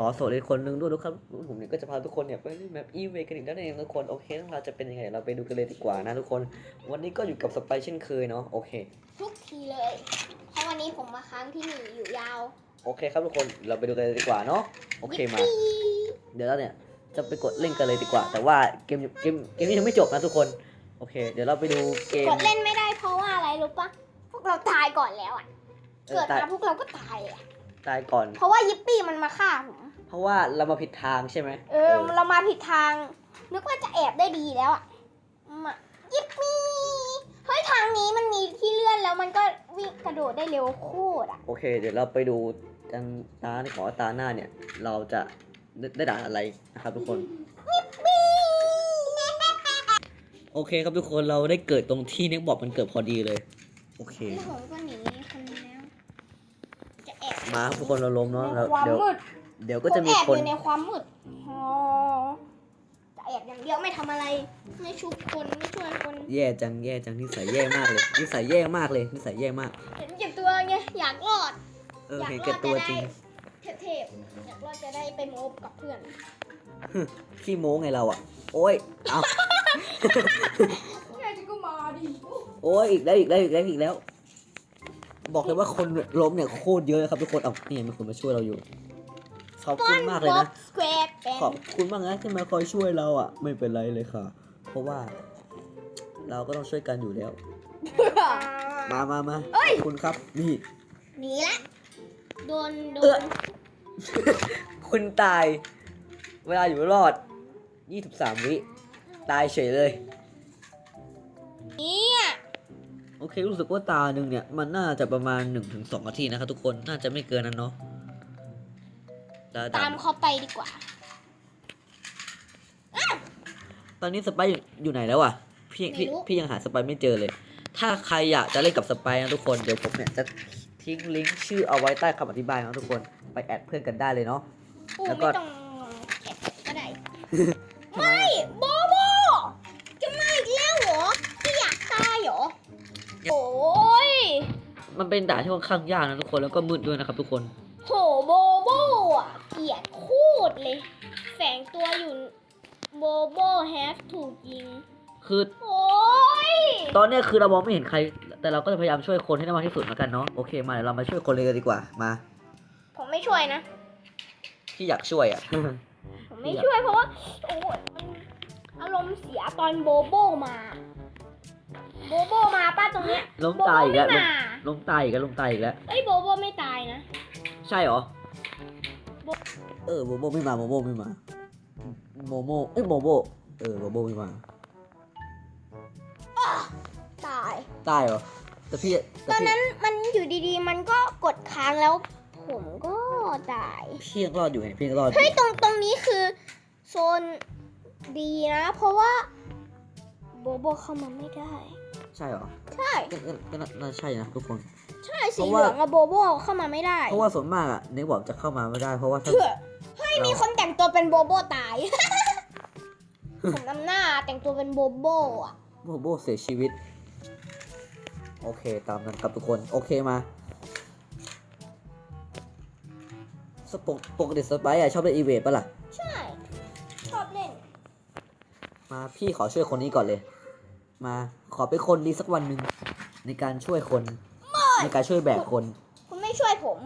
ขอโสดอีกคนนึงด้วยนะครับผมเนี่ยก็จะพาทุกคนเนี่ยไปเล่นแบบอีเวกันอีกแล้วนั่นเองทุกคนโอเคเรื่องราวจะเป็นยังไงเราไปดูกันเลยดีกว่านะทุกคน วันนี้ก็อยู่กับสไปเช่นเคยเนาะโอเค ทุกทีเลยเพราะวันนี้ผมมาค้างที่นี่อยู่ยาว โอเคครับทุกคนเราไปดูกันเลยดีกว่าเนาะโอเคมายิปปี้เดี๋ยวเราเนี่ยจะไปกดเล่นกันเลยดีกว่า แต่ว่าเกมเกมเกมนี้ยังไม่จบนะทุกคนโอเค เดี๋ยวเราไปดูเกมกดเล่นไม่ได้เพราะว่าอะไรรู้ปะพวกเราตายก่อนแล้วอะเออเกิดตายมาพวกเราก็ตายเลยอะตายก่อน เพราะว่ายิปปี้มันมาฆ่าผม เพราะว่าเรามาผิดทางใช่ไหมเออ เรามาผิดทาง นึกว่าจะแอบได้ดีแล้วอะมายิปปี้เฮ้ยทางนี้มันมีที่เลื่อนแล้วมันก็วิ่งกระโดดได้เร็วโคตรอะ โอเค เดี๋ยวเราไปดูกันตาขอตาหน้าเนี่ย เราจะได้ได้ด่านอะไรนะครับทุกคนโอเคครับทุกคนเราได้เกิดตรงที่เน็กบอกมันเกิดพอดีเลย โอเคแล้วผมก็หนีคนนี้แล้วจะแอบมาครับทุกคนเราล้มเนาะในแล้วความเดี๋ยวมืด เดี๋ยวก็จะมีผแอบคนอยู่ในความมืดอ๋อจะแอบอย่างเดียวไม่ทำอะไร ไม่ชุบคนไม่ช่วยคนแย่จังแย่จังนิสัยแย่มากเลยนิสัยแย่มากเลยนิสัยแย่มาก เห็นเก็บตัวไงอยากรอด เอออยากเห็นรแก่อดตัวจะจริงได้เทพๆอยากรอดจะได้ไปโมบกับเพื่อน ขี้โม้ไงเราอะ โอ้ยเอาไงก็มาดิโอ้ยอีกแล้วอีกแล้วอีกแล้วอีกแล้ว บอกเลยว่าคนล้มเนี่ยโคตรเยอะเลยครับทุกคนเอานี่มีคนมาช่วยเราอยู่ ขอบคุณมากเลยนะสแควร์เป็นขอบคุณมากนะที่มาคอยช่วยเราอะ ไม่เป็นไรเลยค่ะ เพราะว่า เราก็ต้องช่วยกันอยู่แล้ว มามามาขอบคุณครับ นี่ หนีละ โดน โดเอื้อนคุณตาย เวลาอยู่รอด 23 วิ ตายเฉยเลยเนี่ยโอเค รู้สึกว่าตาหนึ่งเนี่ย มันน่าจะประมาณ 1-2นาทีนะครับทุกคน น่าจะไม่เกินนั้นเนาะ ตาตามดำเขาไปดีกว่าตอนนี้สไปซ์อยู่อยู่ไหนแล้วอะพี่พี่ไม่รู้ พี่ยังหาสไปซ์ไม่เจอเลย ถ้าใครอยากจะเล่นกับสไปซ์นะทุกคนเดี๋ยวผมเนี่ยจะทิ้งลิงก์ชื่อเอาไว้ใต้คำอธิบายนะทุกคนไปแอดเพื่อนกันได้เลยเนาะอู้แล้วก็ ไม่ต้องแอบก็ได้ ทำไมไม่อะโบโบจะมาอีกแล้วเหรอที่อยากตายเหรอ โอ้ยมันเป็นด่านที่ค่อนข้างยากนะทุกคนแล้วก็มืดด้วยนะครับทุกคน งตัวอยู่โบโบแฮฟถูกยิง คือโอ้ยตอนเนี้ยคือเรามองไม่เห็นใคร แต่เราก็จะพยายามช่วยคนให้ได้มากที่สุดแล้วกันเนาะโอเคมาเดี๋ยวเรามาช่วยคนเลยดีกว่ามาผมไม่ช่วยนะพี่อยากช่วยอะ ผมไม่ช่วยเพราะว่าโอ้ยมันอารมณ์เสียตอนโบโบมา โบโบมาป้าตรงเนี้ยล้มตายอีกแล้ว โบโบไม่มาล้มตายอีกแล้วล้มตายอีกแล้ว เอ้ยโบโบไม่ตายนะ ใช่เหรอ โบ เออโบโบไม่มาโบโบไม่มา โมโมเอ้ยโบโบเออโบโบไม่มาตาย ตายเหรอแต่พี่ตแต่อนพี่นั้นมันอยู่ดีๆ มันก็กดค้างแล้ว ผมก็ตาย พี่ยังรอดอยู่ไงพี่ยังรอดอยู่เฮ้ยตรงตรงนี้คือโซนดีนะ เพราะว่าโบโบเข้ามาไม่ได้ ใช่เหรอใช่ก็ก็ก็น่าน่าใช่นะทุกคน ใช่เพสีราะเหว่า ลืองอะโบโบเข้ามาไม่ได้เพราะว่าส่วนมากอะเน็กบอกจะเข้ามาไม่ได้ เพราะว่าถ้าเถื่อเฮ้ยเรามีมีคนแต่งตัวเป็นโบโบตาย ผมนำหน้าแต่งตัวเป็นโบโบอะโบโบเสียชีวิต โอเคตามนั้นครับทุกคน โอเคมาสปกปกติสไปซ์อะชอบเล่นอีเวนต์ปะล่ะ ใช่ ชอบเล่น มาพี่ขอช่วยคนนี้ก่อนเลย มาขอเป็นคนดีสักวันหนึ่งในการช่วยคน ในการช่วยแบกคน คุณไม่ช่วยผม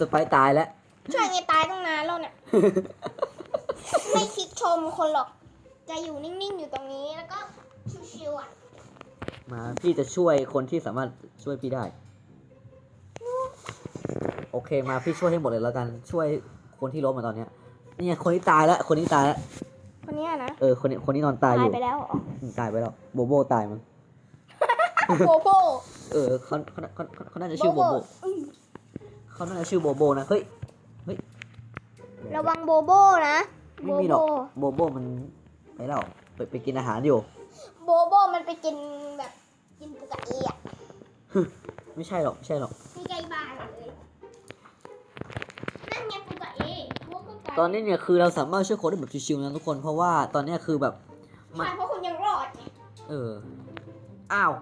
สไปซ์ตายแล้ว ช่วยไงตายตั้งนานแล้วเนี่ย ไม่คิดชมคนหรอก จะอยู่นิ่งๆอยู่ตรงนี้แล้วก็ชิวๆอะมาพี่จะช่วยคนที่สามารถช่วยพี่ได้ โอเคมาพี่ช่วยให้หมดเลยแล้วกันช่วยคนที่ล้มมาตอนเนี้ยเนี่ยคนที่ตายแล้วคนที่ตายแล้วคนเนี้ยนะเออคนนี้คนที่นอนตายอยู่ไปแล้วเหรออืมตายไปแล้วโบโบตายมั้งโบโบเออเขาเขาเขาเขาเขาน่าจะชื่อโบโบอืมเขาน่าจะชื่อโบโบนะเฮ้ยเฮ้ยระวังโบโบนะ ไม่มีหรอกโบโบมันไปแล้วไปไปกินอาหารอยู่ โบโบมันไปกินแบบกินปุกะเอีอะไม่ใช่หรอกไม่ใช่หรอกที่ใกล้บ้านเลยนั่นไงปุกะเอพวกก็ไกลตอนนี้เนี่ยคือเราสามารถช่วยคนได้แบบชิวๆนะทุกคนเพราะว่าตอนเนี้ยคือแบบใช่เพราะคุณยังรอดไงเอออ้าว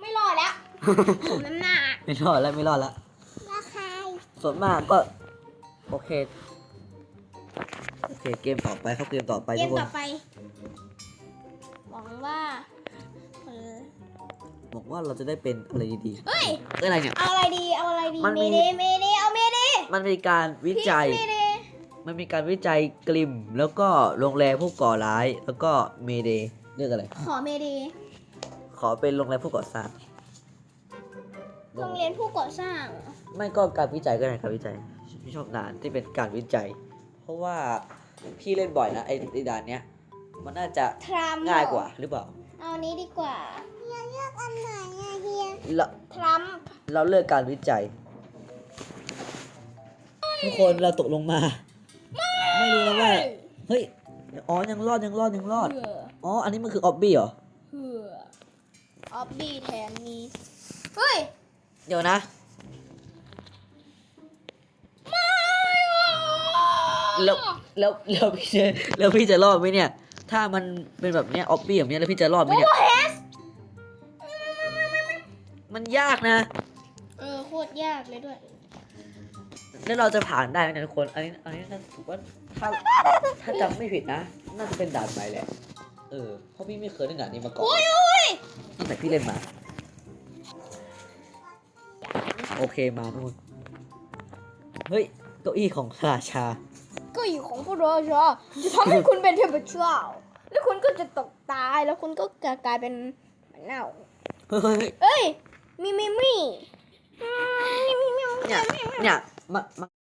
ไม่รอดแล้วผมน้ำหน้าไม่รอดแล้วไม่รอดแล้วราคาส่วนมากก็ โอเคโอ เคเกมต่อไปเข้าเกมต่อไปเกทุมกคนต่อไป หวังว่าเออบอกว่าเราจะได้เป็นอะไรดีเฮ้ย ๆเอ้ยอะไรเนี่ย เอาอะไรดี เอาอะไรดี มันมี เมเดเมเดเอาเมเดมันมีการวิจัย เมเดมันมีการวิจัยกลิ่มแล้วก็โรงแรมผู้ก่อร้าย แล้วก็เมเดเรียกอะไร ขอเมเดขอเป็นโรงแรมผู้ก่อสร้างโรงเรียนผู้ก่อสร้าง ไม่ก็การวิจัยก็ได้การวิจัยพี่ชอบด่านที่เป็นการวิจัย เพราะว่า พี่เล่นบ่อยนะไอ้ไอ้ด่านเนี้ย มันน่าจะทรัมป์ง่ายกว่าหรือเปล่า เอาอันนี้ดีกว่าเฮียเลือกอันไหนอะเฮียเราทรัมป์เราเลือกการวิจัย ทุกคนเราตกลงมา ไม่รู้นะว่าเฮ้ยอ๋อยังรอดยังรอดยังรอด เหืออ๋อ อันนี้มันคือออบบี้เหรอ เหือออบบี้แทนนี้เฮ้ยเดี๋ยวนะแล้ว แล้วแล้วพี่จะแล้วพี่จะรอดไหมเนี่ย ถ้ามันเป็นแบบเนี้ยออบบี้แบบเนี้ยแล้วพี่จะรอดไหมเนี่ย มันยากนะ เออโคตรยากเลยด้วย แล้วเราจะผ่านได้ไหมเนี่ยทุกคน อันนี้อันนี้น่าถือว่าถ้าถ้าจำไม่ผิดนะ น่าจะเป็นด่านใหม่แหละ เออ เพราะพี่ไม่เคยเล่นด่านนี้มาก่อนโอ้ยโอ้ยตั้งแต่พี่เล่นมา โอเคมาทุกคน เฮ้ยเก้าอี้ของราชา ก็อยู่ของพวกเราชอจะทำให้คุณเป็นเทพเจ้าแล้วคุณก็จะตกตายแล้วคุณก็จะกลายเป็นเหมือนเน่าเฮ้ยเอ้ยมีมีมี่เนี่ยเนี่ยมามา